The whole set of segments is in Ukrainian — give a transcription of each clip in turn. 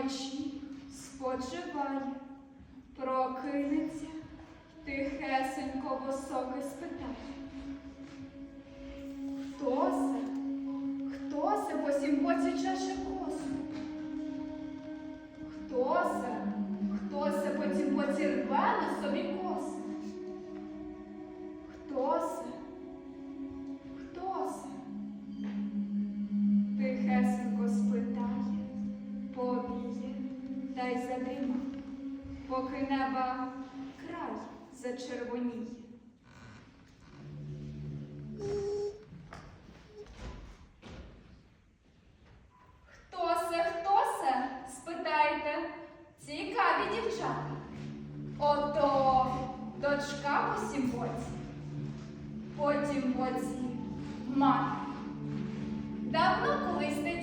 вночі споживає, прокинеться, тихесенько босоки спитає. Хто се? Хто се по сім боці чеше косу? Хто се? Хто се по цім боці рве на собі зачервоніє. Хто се, хто се? спитайте, цікаві дівчата. Ото дочка по сім боці, потім боці мати. Давно колись не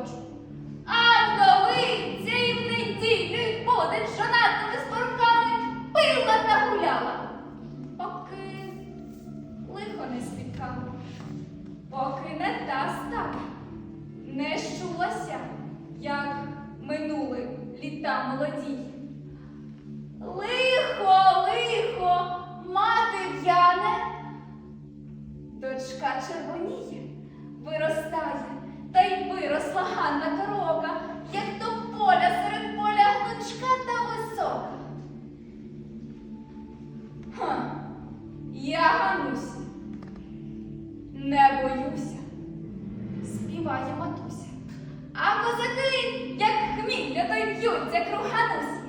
молодочку. А вдовиця і в неділю буде жонатими споруками пила та гуляла. Поки лихо не спіткало, поки не та стала, не щулася, як минули літа молоді. Лихо, лихо, мати в'яне, дочка червоніє, й виросла Ганна як до поля серед поля дочка та висока. Ха, я Гануся, не боюся, співає матуся. А козаки, як хмілля, то й б'ються круг Ганусі.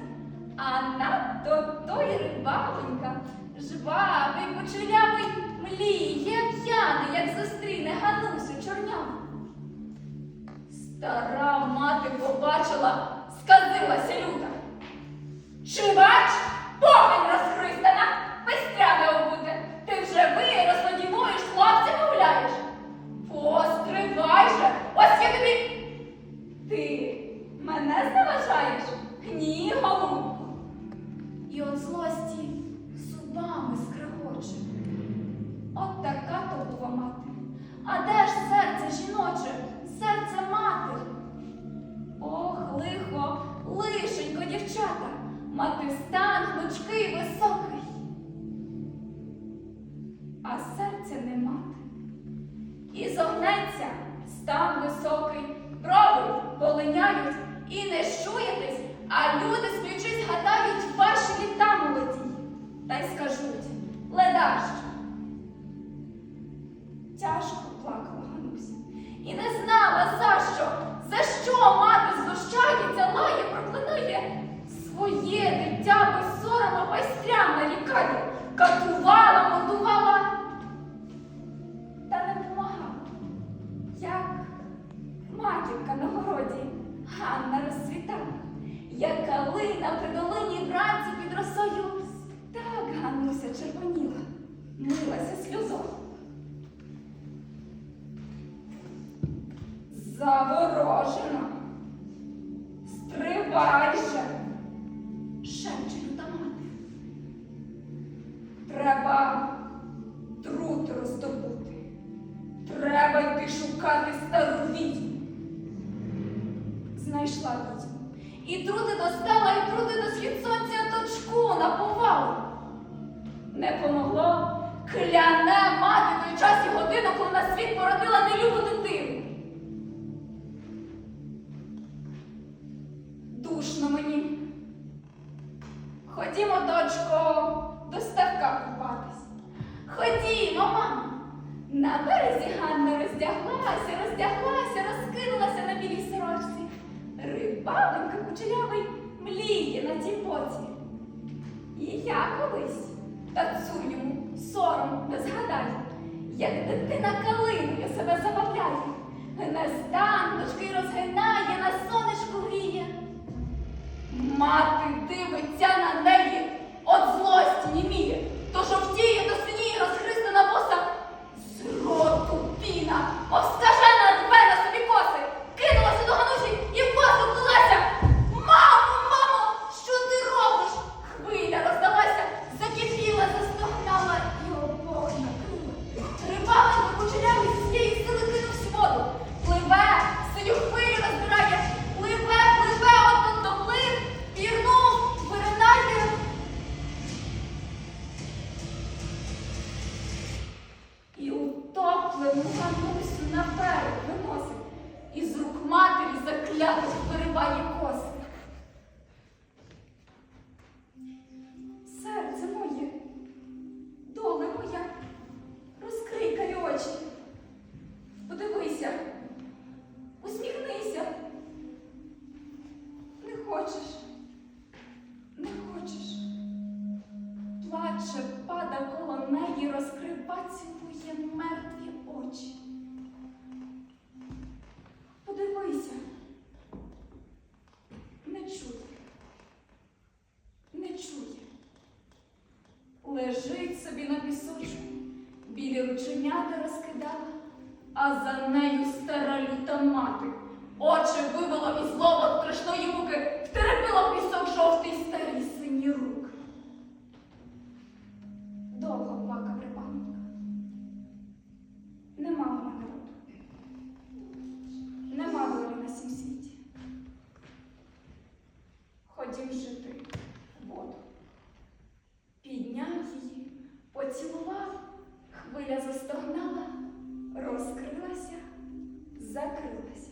А надто той рибаленька, жвавий, кучерявий, мліє, п'яний, як зустріне Ганусю чорняву. Стара мати побачила, сказилася люта. Чи бач, погань розхристана, і не щуєтесь, а люди сміючись гадають ваші літа молоді. Та й скажуть ледащ. Тяжко плакала Гануся. І не знала за що, за що мати знущається, лає, проклинає своє дитя без сорому майстрям нарікає, катувала, йти шукати стару відьму. Знайшла відьму. І трути достала, і трути до схід сонця дочку наповала. Не помогло. Кляне мати той час і годину, коли на світ породила Равлик кучерявий мліє на тій боці. І я колись танцю йому сором не згадаю, як дитина калиною себе забавляє, не станочки розгинає, на сонечку гріє. Мати Йому Ганусю наперед виносить, і з рук матері заклятих вириває коси. Серце моє, доле моя, розкрий карі очі. Ходім воду. Підняв її, поцілував, хвиля застогнала, розкрилася, закрилася,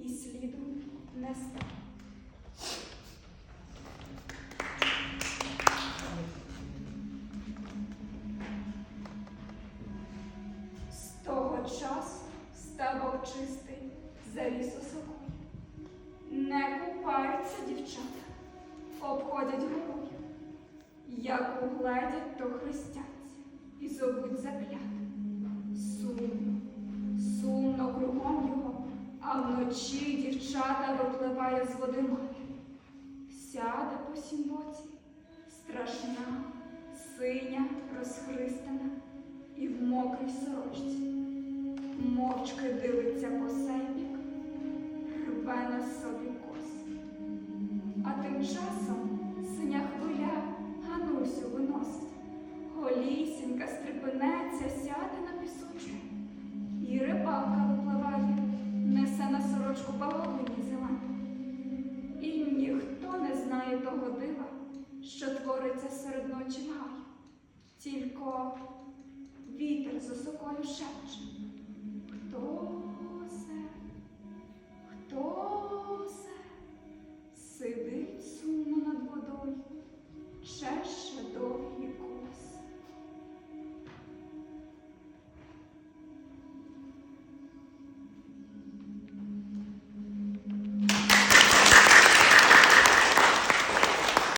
і сліду не стало. Часу ставок чистий заріс у. Не купаються дівчата, обходять горою. Як угледять, то хрестяться і зовуть заклят. Сумно, сумно кругом його, а вночі дівчата випливає з води мати. Сяде по сім боці, страшна, синя, розхристана і в мокрій сорочці. Мовчки дивиться по сейбік, рве на собі коси. А тим часом синя хвиля Ганусю виносить. Голісінька стрепенеться, сяде на пісочку. І рибалка випливає, несе на сорочку баловині зелені. І ніхто не знає того дива, що твориться серед ночі в гаю. Тільки вітер за сокою шепче. Хто